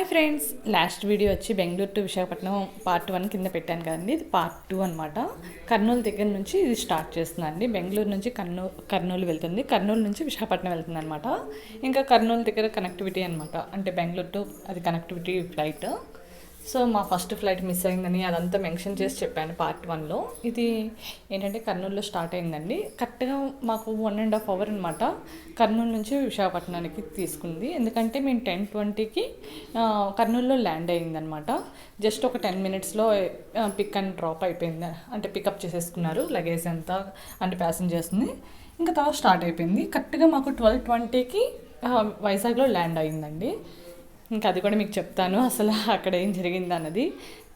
Hi friends. Last video వచ్చి Bengaluru to Visakhapatnam part one కింద పెట్టాను కదండి. ఇది పార్ట్ టూ అనమాట కర్నూలు దగ్గర నుంచి ఇది స్టార్ట్ చేస్తుందండి. బెంగళూరు నుంచి కర్నూ కర్నూలు వెళ్తుంది. కర్నూలు నుంచి విశాఖపట్నం వెళ్తుంది అనమాట ఇంకా కర్నూలు దగ్గర కనెక్టివిటీ అనమాట అంటే బెంగళూరు టు అది కనెక్టివిటీ ఫ్లైట్ సో మా ఫస్ట్ ఫ్లైట్ మిస్ అయిందని అదంతా మెన్షన్ చేసి చెప్పాను పార్ట్ వన్లో. ఇది ఏంటంటే కర్నూలులో స్టార్ట్ అయిందండి. కరెక్ట్గా మాకు వన్ అండ్ హాఫ్ అవర్ అనమాట కర్నూలు నుంచి విశాఖపట్నానికి తీసుకుంది. ఎందుకంటే మేము టెన్ ట్వంటీకి కర్నూలులో ల్యాండ్ అయిందనమాట జస్ట్ ఒక టెన్ మినిట్స్లో పిక్ అండ్ డ్రాప్ అయిపోయింది. అంటే పికప్ చేసేసుకున్నారు లగేజ్ అంతా అంటే ప్యాసింజర్స్ని ఇంకా తర్వాత స్టార్ట్ అయిపోయింది. కరెక్ట్గా మాకు ట్వెల్వ్ ట్వంటీకి వైజాగ్లో ల్యాండ్ అయిందండి. ఇంకా అది కూడా మీకు చెప్తాను. అసలు అక్కడ ఏం జరిగింది అన్నది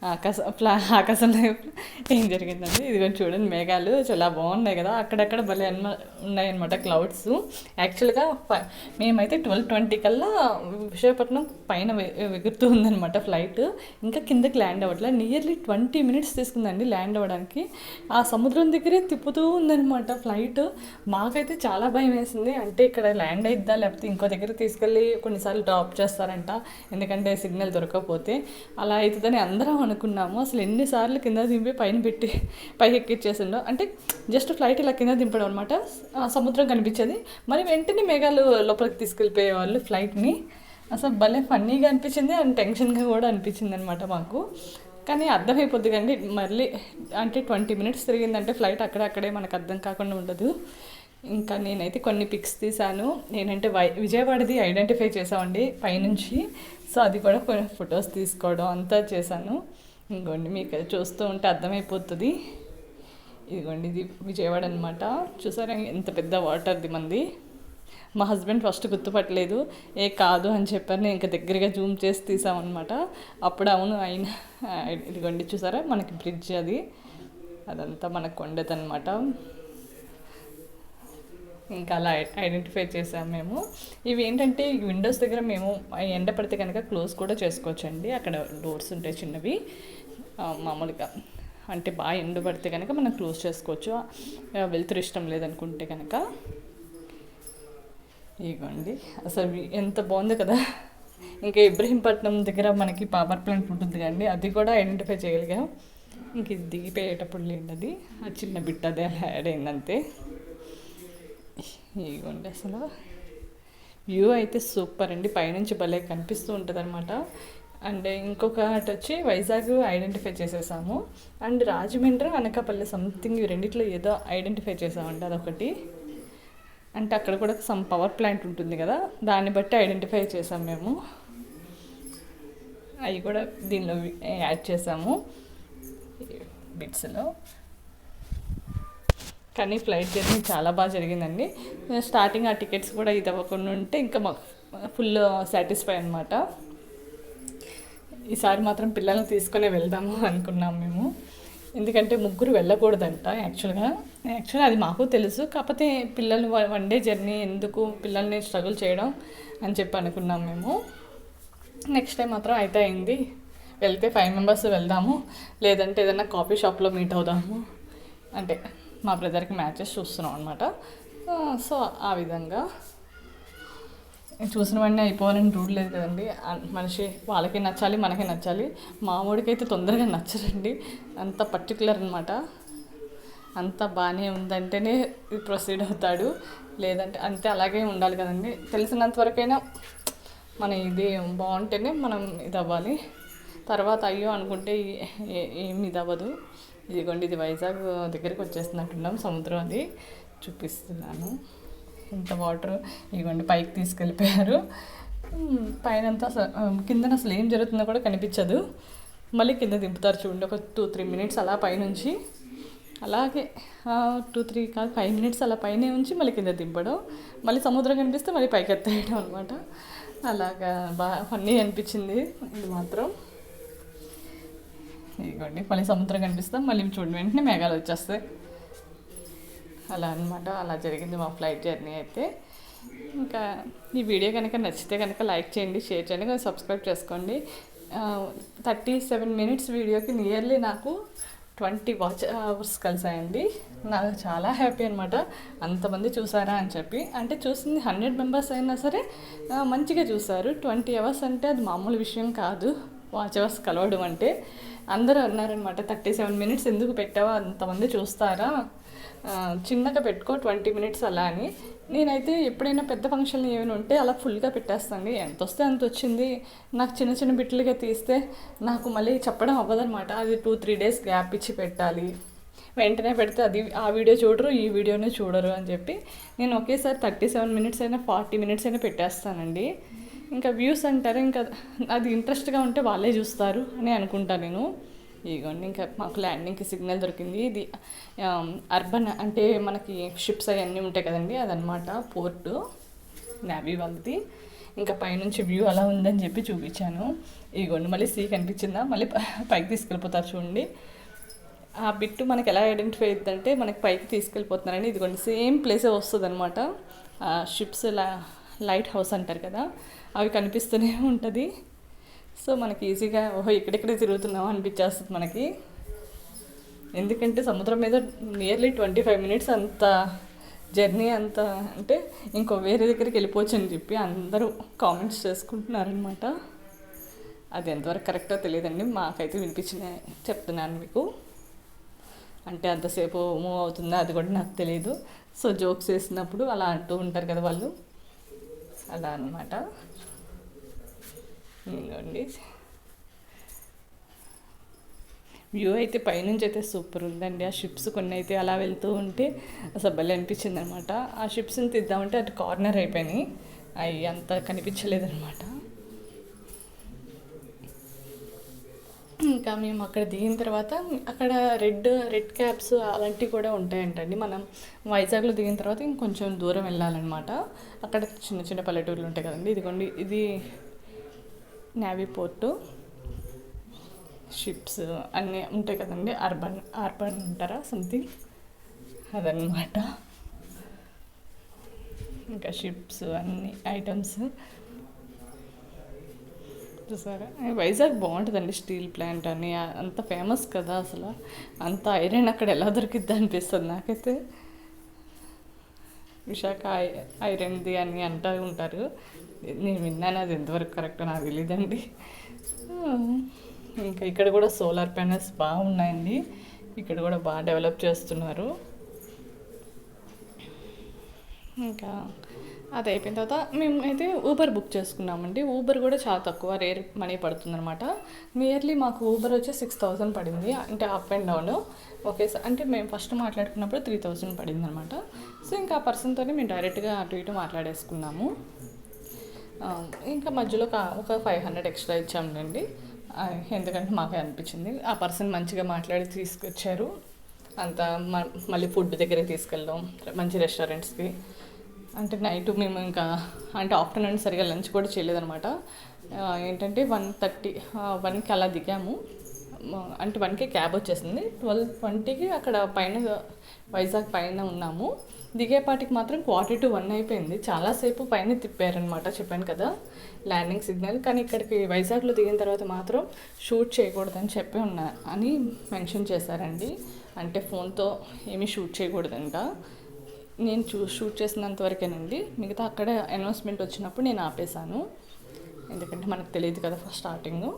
ఆకాశ ఫ్లా ఆకాశంలో ఏం జరిగిందండి ఇదిగో చూడండి మేఘాలు చాలా బాగున్నాయి కదా. అక్కడక్కడ భలే అన్న ఉన్నాయన్నమాట క్లౌడ్స్ యాక్చువల్గా ఫ- మేమైతే ట్వెల్వ్ ట్వంటీ కల్లా విశాఖపట్నం పైన ఎగురుతూ ఉందన్నమాట ఫ్లైట్ ఇంకా కిందకి ల్యాండ్ అవ్వట్లేదు నియర్లీ ట్వంటీ మినిట్స్ తీసుకుందండి ల్యాండ్ అవ్వడానికి. ఆ సముద్రం దగ్గరే తిప్పుతూ ఉందన్నమాట ఫ్లైట్ మాకైతే చాలా భయం వేసింది. అంటే ఇక్కడ ల్యాండ్ అయిద్దా? లేకపోతే ఇంకో దగ్గర తీసుకెళ్ళి కొన్నిసార్లు డ్రాప్ చేస్తారంట. ఎందుకంటే సిగ్నల్ దొరకకపోతే. అలా అవుతుందని అందరం అనుకున్నాము. అసలు ఎన్నిసార్లు కింద దింపి పైన పెట్టి పైకి ఎక్కిచ్చేసిండో. అంటే జస్ట్ ఫ్లైట్ ఇలా కింద దింపడం అనమాట సముద్రం కనిపించేది. మరి వెంటనే మేఘాలు లోపలికి తీసుకెళ్ళిపోయేవాళ్ళు ఫ్లైట్ని అసలు భలే ఫన్నీగా అనిపించింది అండ్ టెన్షన్గా కూడా అనిపించింది అనమాట మాకు. కానీ అర్థమైపోద్ది కానీ మళ్ళీ అంటే ట్వంటీ మినిట్స్ తిరిగిందంటే ఫ్లైట్ అక్కడక్కడే మనకు అర్థం కాకుండా ఉండదు. ఇంకా నేనైతే కొన్ని పిక్స్ తీసాను నేనంటే వై విజయవాడది ఐడెంటిఫై చేసామండి పైనుంచి. సో అది కూడా కొన్ని ఫొటోస్ తీసుకోవడం అంతా చేశాను. ఇదిగోండి మీకు చూస్తూ ఉంటే అర్థమైపోతుంది. ఇదిగోండి ఇది విజయవాడ అనమాట చూసారా ఎంత పెద్ద వాటర్ది మంది. మా హస్బెండ్ ఫస్ట్ గుర్తుపట్టలేదు ఏ కాదు అని చెప్పారు. నేను ఇంకా దగ్గరగా జూమ్ చేసి తీసామన్నమాట అప్పుడు అవును అయిన ఇదిగోండి చూసారా మనకి బ్రిడ్జ్ అది. అదంతా మన కొండదనమాట ఇంకా అలా ఐడెంటిఫై చేసాము మేము. ఇవి ఏంటంటే ఈ విండోస్ దగ్గర మేము ఎండ పడితే కనుక క్లోజ్ కూడా చేసుకోవచ్చండి. అక్కడ డోర్స్ ఉంటాయి చిన్నవి. మామూలుగా. అంటే బాగా ఎండ పడితే కనుక మనం క్లోజ్ చేసుకోవచ్చు. వెళ్తురు వెలుతురు ఇష్టం లేదనుకుంటే కనుక ఇగోండి. అసలు ఎంత బాగుంది కదా. ఇంకా ఇబ్రహీంపట్నం దగ్గర మనకి పవర్ ప్లాంట్ ఉంటుంది కండి అది కూడా ఐడెంటిఫై చేయగలిగాం. ఇంక ఇది దిగిపోయేటప్పుడు లేండి అది. ఆ చిన్న బిడ్డ అదే అలా యాడ్ అయిందంతే ఇదిగోండి అసలు. వ్యూ అయితే సూపర్ అండి. పైనుంచి భలే కనిపిస్తూ ఉంటుంది అనమాట అండ్ ఇంకొకటి వచ్చి వైజాగ్ ఐడెంటిఫై చేసేసాము. అండ్ రాజమండ్రి అనకాపల్లి సంథింగ్ ఈ రెండిట్లో ఏదో ఐడెంటిఫై చేసామండి అదొకటి. అంటే అక్కడ కూడా సమ్ పవర్ ప్లాంట్ ఉంటుంది కదా దాన్ని బట్టి ఐడెంటిఫై చేసాం మేము. అవి కూడా దీనిలో యాడ్ చేసాము. బిట్స్లో కానీ ఫ్లైట్ జర్నీ చాలా బాగా జరిగిందండి. స్టార్టింగ్ ఆ టికెట్స్ కూడా ఇది అవ్వకుండా ఉంటే ఇంకా మాకు ఫుల్ సాటిస్ఫై అనమాట ఈసారి మాత్రం పిల్లల్ని తీసుకునే వెళ్దాము అనుకున్నాం మేము. ఎందుకంటే ముగ్గురు వెళ్ళకూడదంట యాక్చువల్గా. యాక్చువల్గా అది మాకు తెలుసు కాకపోతే పిల్లలు వన్ డే జర్నీ ఎందుకు పిల్లల్ని స్ట్రగుల్ చేయడం అని చెప్పి అనుకున్నాం మేము. నెక్స్ట్ టైం మాత్రం అయితే అయింది. వెళ్తే ఫైవ్ మెంబర్స్ వెళ్దాము లేదంటే ఏదైనా కాఫీ షాప్లో మీట్ అవుదాము. అంటే మా బ్రదర్కి మ్యాచెస్ చూస్తున్నాం అనమాట సో ఆ విధంగా చూసిన వెంటనే అయిపోవాలని రూల్ లేదు కదండి మనిషి వాళ్ళకి నచ్చాలి మనకి నచ్చాలి. మామూడికైతే అయితే తొందరగా నచ్చరండి. అంత పర్టికులర్ అనమాట అంత బాగానే ఉందంటేనే ప్రొసీడ్ అవుతాడు. లేదంటే అంతే అలాగే ఉండాలి కదండి. తెలిసినంత వరకైనా మన ఇది బాగుంటేనే మనం ఇది అవ్వాలి తర్వాత అయ్యో అనుకుంటే ఏ- ఏమి ఇది అవ్వదు ఇదిగోండి ఇది వైజాగ్ దగ్గరికి వచ్చేస్తున్నట్టున్నాం సముద్రం అది చూపిస్తున్నాను. ఇంత వాటర్ ఇవ్వండి పైకి తీసుకెళ్ళిపోయారు. పైన అంతా అసలు కిందన అసలు ఏం జరుగుతుందో కూడా కనిపించదు. మళ్ళీ కింద దింపుతారు చూడండి ఒక టూ త్రీ మినిట్స్ అలా పైనుంచి. అలాగే టూ త్రీ కాదు ఫైవ్ మినిట్స్ అలా పైనే ఉంచి మళ్ళీ కింద దింపడం. మళ్ళీ సముద్రం కనిపిస్తే మళ్ళీ పైకి ఎత్తేయడం అనమాట అలాగా బాగా ఫన్నీ అనిపించింది ఇది మాత్రం. ఇదిగోండి మళ్ళీ సముద్రం కనిపిస్తాం మళ్ళీ చూడండి వెంటనే మేఘాలు వచ్చేస్తాయి. అలా అనమాట అలా జరిగింది మా ఫ్లైట్ జర్నీ అయితే. ఇంకా ఈ వీడియో కనుక నచ్చితే కనుక లైక్ చేయండి షేర్ చేయండి కొంచెం సబ్స్క్రైబ్ చేసుకోండి. థర్టీ సెవెన్ మినిట్స్ వీడియోకి నియర్లీ నాకు ట్వంటీ వాచ్ అవర్స్ కలిసాయండి. నాకు చాలా హ్యాపీ అనమాట అంతమంది చూసారా అని చెప్పి. అంటే చూసింది హండ్రెడ్ మెంబర్స్ అయినా సరే మంచిగా చూసారు. ట్వంటీ అవర్స్ అంటే అది మామూలు విషయం కాదు. వాచ్ అవర్స్ కలవడం అంటే. అందరూ అన్నారనమాట థర్టీ సెవెన్ మినిట్స్ ఎందుకు పెట్టావా అంతమంది చూస్తారా? చిన్నగా పెట్టుకో ట్వంటీ మినిట్స్ అలా అని. నేనైతే ఎప్పుడైనా పెద్ద ఫంక్షన్లు ఏమైనా ఉంటే అలా ఫుల్గా పెట్టేస్తాను ఎంత వస్తే అంత వచ్చింది నాకు చిన్న చిన్న బిట్లుగా తీస్తే నాకు మళ్ళీ చెప్పడం అవ్వదనమాట అది టూ త్రీ డేస్ గ్యాప్ ఇచ్చి పెట్టాలి. వెంటనే పెడితే అది ఆ వీడియో చూడరు ఈ వీడియోనే చూడరు అని చెప్పి నేను ఒకేసారి థర్టీ సెవెన్ మినిట్స్ అయినా ఫార్టీ మినిట్స్ అయినా పెట్టేస్తానండి. ఇంకా వ్యూస్ అంటారు ఇంకా అది ఇంట్రెస్ట్గా ఉంటే వాళ్ళే చూస్తారు అని అనుకుంటాను నేను. ఇదిగోండి ఇంకా మాకు ల్యాండింగ్కి సిగ్నల్ దొరికింది. ఇది అర్బన్ అంటే మనకి షిప్స్ అవన్నీ ఉంటాయి కదండి అదనమాట పోర్టు నావీ వాళ్ళది. ఇంకా పైనుంచి వ్యూ అలా ఉందని చెప్పి చూపించాను. ఇదిగోండి మళ్ళీ సీ కనిపించిందా? మళ్ళీ పైకి తీసుకెళ్ళిపోతారు చూడండి. ఆ బిట్టు మనకి ఎలా ఐడెంటిఫై అవుతుందంటే మనకి పైకి తీసుకెళ్ళిపోతున్నారని ఇదిగోండి సేమ్ ప్లేసే వస్తుంది అనమాట షిప్స్ లా లైట్ హౌస్ అంటారు కదా అవి కనిపిస్తూనే ఉంటుంది. సో మనకి ఈజీగా ఓహో ఇక్కడెక్కడే తిరుగుతున్నాం అనిపించేస్తుంది మనకి. ఎందుకంటే సముద్రం మీద నియర్లీ ట్వంటీ ఫైవ్ మినిట్స్ అంత జర్నీ అంత అంటే ఇంకో వేరే దగ్గరికి వెళ్ళిపోవచ్చు అని చెప్పి అందరూ కామెంట్స్ చేసుకుంటున్నారనమాట అది ఎంతవరకు కరెక్టో తెలియదండి మాకైతే వినిపించిన చెప్తున్నాను మీకు. అంటే అంతసేపు మూవ్ అవుతుందా అది కూడా నాకు తెలియదు సో జోక్స్ వేసినప్పుడు అలా అంటూ ఉంటారు కదా వాళ్ళు. అలా అనమాట ఇదిగోండి. వ్యూ అయితే పైనుంచి అయితే సూపర్ ఉందండి. ఆ షిప్స్ కొన్ని అయితే అలా వెళ్తూ ఉంటే అసలు భలే అనిపించింది అనమాట ఆ షిప్స్ని తీద్దామంటే అటు కార్నర్ అయిపోయినాయి. అవి అంత కనిపించలేదన్నమాట ఇంకా మేము అక్కడ దిగిన తర్వాత అక్కడ రెడ్ రెడ్ క్యాబ్స్ అలాంటివి కూడా ఉంటాయంటండి. మనం వైజాగ్లో దిగిన తర్వాత ఇంకొంచెం దూరం వెళ్ళాలన్నమాట. అక్కడ చిన్న చిన్న పల్లెటూర్లు ఉంటాయి కదండి. ఇదిగోండి ఇది నేవీ పోర్టు షిప్స్ అన్నీ ఉంటాయి కదండి అర్బన్ అర్బన్ అంటారా సంథింగ్? అదనమాట ఇంకా షిప్స్ అన్ని ఐటమ్స్. చూసారా? వైజాగ్ బాగుంటుందండి స్టీల్ ప్లాంట్ అని. అంత ఫేమస్ కదా అసలు. అంత ఐరన్ అక్కడ ఎలా దొరికిద్ది అనిపిస్తుంది నాకైతే. విశాఖ ఐ- ఐరన్ది అని అంటూ ఉంటారు. నేను విన్నాను అది ఎంతవరకు కరెక్ట్ నాకు తెలియదండి ఇంకా ఇక్కడ కూడా సోలార్ ప్యానల్స్ బాగున్నాయండి ఇక్కడ కూడా బాగా డెవలప్ చేస్తున్నారు. ఇంకా అది అయిపోయిన తర్వాత మేము అయితే ఊబర్ బుక్ చేసుకున్నామండి. ఊబర్ కూడా చాలా తక్కువ రేర్ మనీ పడుతుందనమాట నియర్లీ మాకు ఊబర్ వచ్చి సిక్స్ థౌజండ్ పడింది అంటే up and down. Okay sir అంటే మేము ఫస్ట్ మాట్లాడుకున్నప్పుడు త్రీ థౌజండ్ పడింది అనమాట సో ఇంకా ఆ పర్సన్తోనే మేము డైరెక్ట్గా అటు ఇటు మాట్లాడేసుకున్నాము. ఇంకా మధ్యలో ఒక- ఒక ఫైవ్ హండ్రెడ్ ఎక్స్ట్రా ఇచ్చాంలేండి. ఎందుకంటే మాకే అనిపించింది. ఆ పర్సన్ మంచిగా మాట్లాడి తీసుకొచ్చారు. అంత మ- మళ్ళీ ఫుడ్ దగ్గరే తీసుకెళ్ళడం మంచి రెస్టారెంట్స్కి అంటే నైట్ మేము ఇంకా అంటే ఆఫ్టర్నూన్ సరిగా లంచ్ కూడా చేయలేదనమాట ఏంటంటే వన్ థర్టీ వన్కి అలా దిగాము. అంటే వన్కి క్యాబ్ వచ్చేసింది. ట్వెల్వ్ ట్వంటీకి అక్కడ పైన వైజాగ్ పైన ఉన్నాము. దిగేపాటికి మాత్రం క్వార్టర్ టు వన్ అయిపోయింది. చాలాసేపు పైన తిప్పారనమాట చెప్పాను కదా. ల్యాండింగ్ సిగ్నల్ కానీ ఇక్కడికి వైజాగ్లో దిగిన తర్వాత మాత్రం షూట్ చేయకూడదని చెప్పి ఉన్నా అని మెన్షన్ చేశారండి. అంటే ఫోన్తో ఏమీ షూట్ చేయకూడదంట నేను చూ షూట్ చేసినంత వరకేనండి. మిగతా అక్కడ అనౌన్స్మెంట్ వచ్చినప్పుడు నేను ఆపేశాను. ఎందుకంటే మనకు తెలియదు కదా ఫస్ట్ స్టార్టింగ్.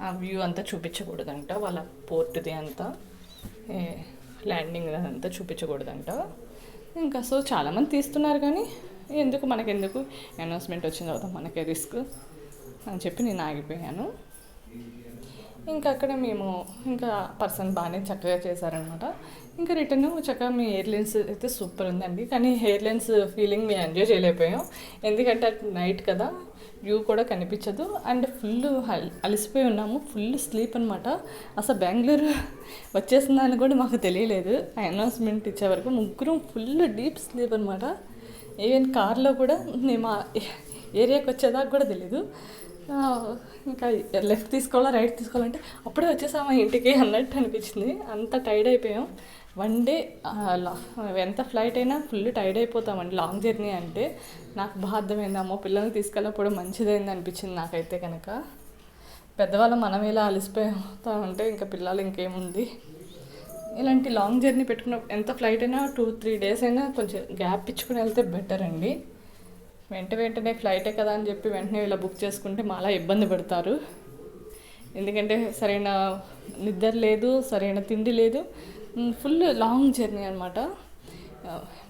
ఆ వ్యూ అంతా చూపించకూడదంట వాళ్ళ పోర్ట్ది అంతా. ఏ, ల్యాండింగ్ అదంతా చూపించకూడదంట. ఇంకా సో చాలామంది తీస్తున్నారు కానీ ఎందుకు మనకెందుకు అనౌన్స్మెంట్ వచ్చిన తర్వాత మనకే రిస్క్ అని చెప్పి నేను ఆగిపోయాను. ఇంకా అక్కడ మేము ఇంకా పర్సన్ బాగానే చక్కగా చేశారనమాట. ఇంకా రిటర్న్ చక్కగా మీ ఎయిర్లైన్స్ అయితే సూపర్ ఉందండి. కానీ ఎయిర్లైన్స్ ఫీలింగ్ మేము ఎంజాయ్ చేయలేకపోయాం. ఎందుకంటే నైట్ కదా వ్యూ కూడా కనిపించదు. అండ్ ఫుల్ అలసిపోయి ఉన్నాము. ఫుల్ స్లీప్ అనమాట అసలు బెంగళూరు వచ్చేసిందని కూడా మాకు తెలియలేదు. ఆ అనౌన్స్మెంట్ ఇచ్చే వరకు ముగ్గురం ఫుల్ డీప్ స్లీప్ అనమాట ఈవెన్ కార్లో కూడా మేము ఆ ఏరియాకి వచ్చేదాకా కూడా తెలియదు ఇంకా లెఫ్ట్ తీసుకోవాలా రైట్ తీసుకోవాలంటే అప్పుడే వచ్చేసామా ఇంటికి అన్నట్టు అనిపించింది. అంత టైర్డ్ అయిపోయాం. వన్ డే ఎంత ఫ్లైట్ అయినా ఫుల్ టైర్డ్ అయిపోతామండి లాంగ్ జర్నీ అంటే. నాకు బాగా అమ్మో పిల్లల్ని తీసుకెళ్ళకపోవడం మంచిదైంది అనిపించింది నాకైతే కనుక పెద్దవాళ్ళు మనం ఇలా అలసిపోతా ఉంటే ఇంకా పిల్లలు ఇంకేముంది? ఇలాంటి లాంగ్ జర్నీ పెట్టుకున్న ఎంత ఫ్లైట్ అయినా టూ త్రీ డేస్ అయినా కొంచెం గ్యాప్ ఇచ్చుకుని వెళ్తే బెటర్ అండి. వెంట వెంటనే ఫ్లైటే కదా అని చెప్పి వెంటనే ఇలా బుక్ చేసుకుంటే మాలా ఇబ్బంది పడతారు. ఎందుకంటే సరైన నిద్ర లేదు సరైన తిండి లేదు. ఫుల్ లాంగ్ జర్నీ అనమాట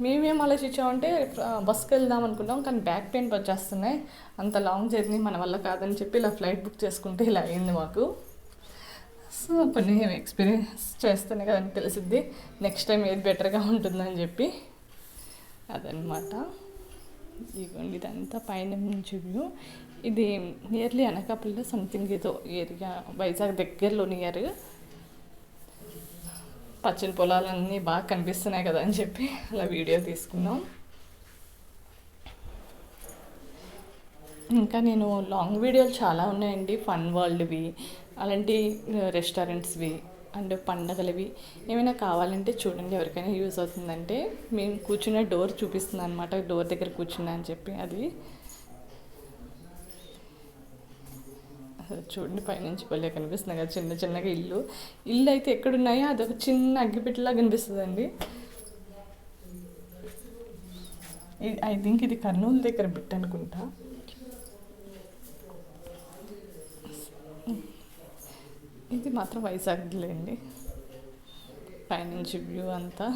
మేమేం ఆలోచించామంటే బస్కి వెళ్దాం అనుకున్నాం కానీ బ్యాక్ పెయిన్ వచ్చేస్తున్నాయి. అంత లాంగ్ జర్నీ మన వల్ల కాదని చెప్పి ఇలా ఫ్లైట్ బుక్ చేసుకుంటే ఇలా అయింది మాకు. సో కొన్ని ఎక్స్పీరియన్స్ చేస్తేనే కదండి తెలిసిద్ది. నెక్స్ట్ టైం ఏది బెటర్గా ఉంటుందని చెప్పి. అదనమాట ఇదిగోండి ఇదంతా పైన నుంచి వ్యూ. ఇది నియర్లీ అనకాపల్లిలో సంథింగ్ ఏదో ఏరియా వైజాగ్ దగ్గరలో నియర్ పచ్చని పొలాలన్నీ బాగా కనిపిస్తున్నాయి కదా అని చెప్పి అలా వీడియో తీసుకున్నాం ఇంకా నేను లాంగ్ వీడియోలు చాలా ఉన్నాయండి. ఫన్ వరల్డ్వి అలాంటి రెస్టారెంట్స్వి అండ్ పండగలవి ఏమైనా కావాలంటే చూడండి. ఎవరికైనా యూజ్ అవుతుందంటే మేము కూర్చున్న డోర్ చూపిస్తుంది అనమాట డోర్ దగ్గర కూర్చున్నా అని చెప్పి అది. చూడండి పైనుంచి భలే కనిపిస్తుంది కదా చిన్న చిన్నగా ఇల్లు. ఇల్లు అయితే ఎక్కడున్నాయో అదొక చిన్న అగ్గిపెట్టెలా కనిపిస్తుందండి. ఐ థింక్ ఇది కర్నూలు దగ్గర బిట్ అనుకుంటా. ఇది మాత్రం వైజాగ్లేండి పైనుంచి వ్యూ అంతా.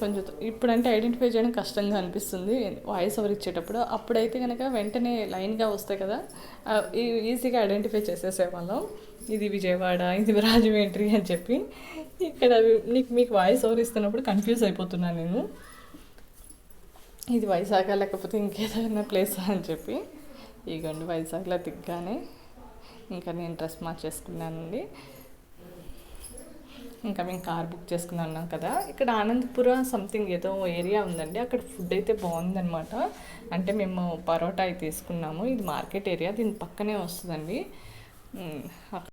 కొంచెం ఇప్పుడంటే ఐడెంటిఫై చేయడం కష్టంగా అనిపిస్తుంది. వాయిస్ ఓవర్ ఇచ్చేటప్పుడు. అప్పుడైతే కనుక వెంటనే లైన్గా వస్తాయి కదా ఈ- ఈజీగా ఐడెంటిఫై చేసేసేవాళ్ళం ఇది విజయవాడ ఇది రాజమండ్రి అని చెప్పి. ఇక్కడ నీకు మీకు వాయిస్ ఓవర్ ఇస్తున్నప్పుడు కన్ఫ్యూజ్ అయిపోతున్నాను నేను. ఇది వైజాగ్ లేకపోతే ఇంకేదైనా ప్లేస్ అని చెప్పి. ఇగోండి వైజాగ్లో దిగ్గానే. ఇంకా నేను డ్రెస్ మార్చేసుకున్నానండి. ఇంకా మేము కార్ బుక్ చేసుకుని అన్నాం కదా. ఇక్కడ ఆనందపుర సంథింగ్ ఏదో ఏరియా ఉందండి. అక్కడ ఫుడ్ అయితే బాగుందనమాట అంటే మేము పరోటా అయితే తీసుకున్నాము. ఇది మార్కెట్ ఏరియా దీని పక్కనే వస్తుందండి.